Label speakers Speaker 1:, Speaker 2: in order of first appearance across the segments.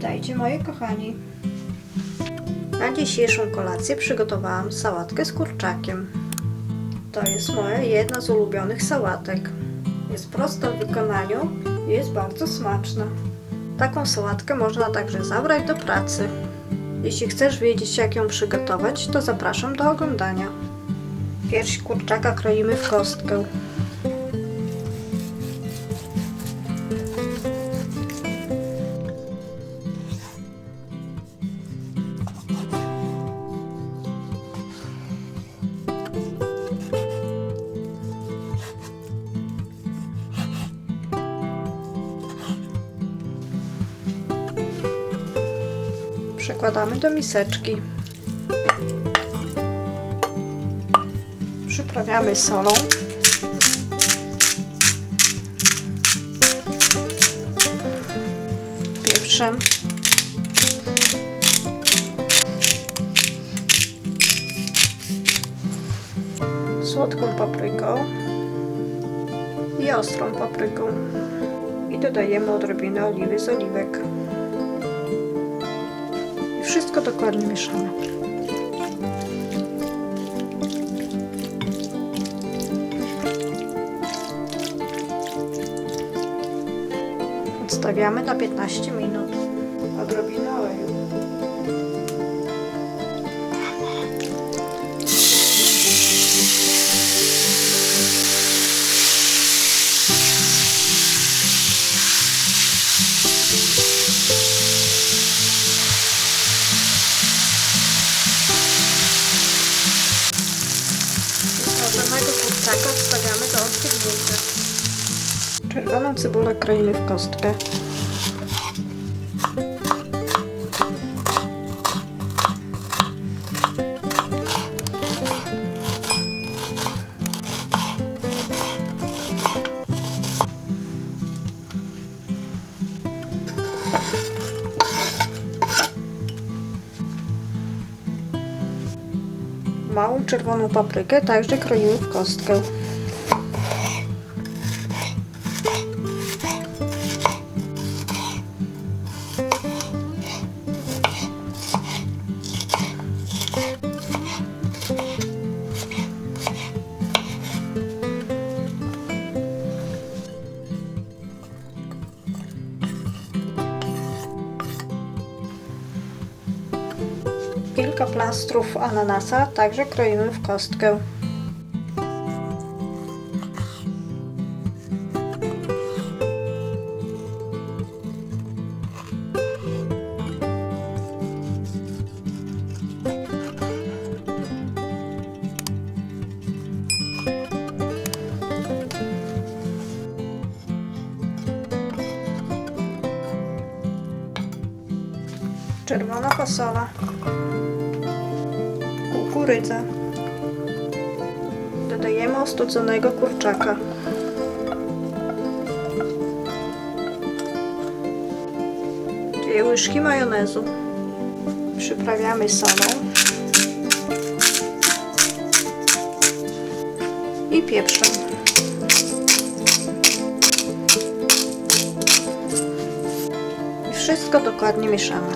Speaker 1: Witajcie moi kochani. Na dzisiejszą kolację przygotowałam sałatkę z kurczakiem. To jest moja jedna z ulubionych sałatek. Jest prosta w wykonaniu i jest bardzo smaczna. Taką sałatkę można także zabrać do pracy. Jeśli chcesz wiedzieć jak ją przygotować, to zapraszam do oglądania. Pierś kurczaka kroimy w kostkę. Przekładamy do miseczki. Przyprawiamy solą. Pieprzem. Słodką papryką i ostrą papryką. I dodajemy odrobinę oliwy z oliwek. Wszystko dokładnie mieszamy. Odstawiamy na 15 minut. Czerwoną cebulę kroimy w kostkę. Małą czerwoną paprykę także kroimy w kostkę. Kilka plastrów ananasa także kroimy w kostkę. Czerwona fasola kukurydza. Dodajemy ostudzonego kurczaka. Dwie łyżki majonezu. Przyprawiamy solą i pieprzem. I wszystko dokładnie mieszamy.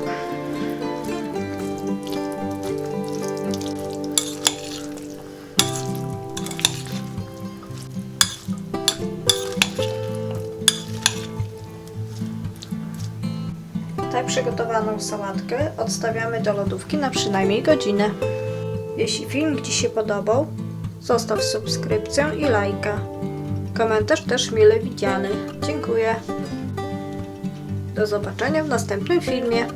Speaker 1: Tak przygotowaną sałatkę odstawiamy do lodówki na przynajmniej godzinę. Jeśli film Ci się podobał, zostaw subskrypcję i lajka. Komentarz też mile widziany. Dziękuję. Do zobaczenia w następnym filmie.